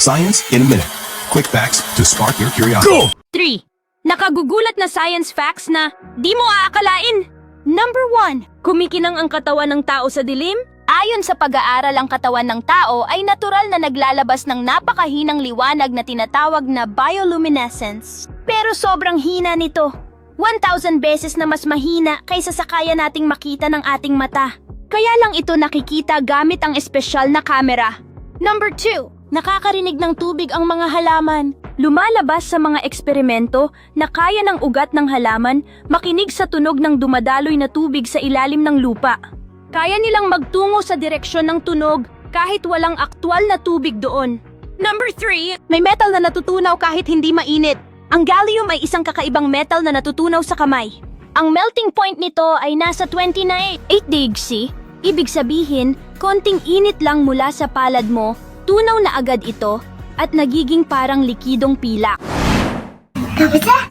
Science in a minute. Quick facts to spark your curiosity. 3. Nakagugulat na science facts na di mo aakalain. Number 1. Kumikinang ang katawan ng tao sa dilim? Ayon sa pag-aaral ang katawan ng tao ay natural na naglalabas ng napakahinang liwanag na tinatawag na bioluminescence. Pero sobrang hina nito. 1,000 beses na mas mahina kaysa sa kaya nating makita ng ating mata. Kaya lang ito nakikita gamit ang espesyal na kamera. Number 2. Nakakarinig ng tubig ang mga halaman. Lumalabas sa mga eksperimento na kaya ng ugat ng halaman makinig sa tunog ng dumadaloy na tubig sa ilalim ng lupa. Kaya nilang magtungo sa direksyon ng tunog kahit walang aktwal na tubig doon. Number 3, may metal na natutunaw kahit hindi mainit. Ang gallium ay isang kakaibang metal na natutunaw sa kamay. Ang melting point nito ay nasa 20 na 8 degrees C. Ibig sabihin, konting init lang mula sa palad mo, Tunaw na agad ito at nagiging parang likidong pilak. Kamusta?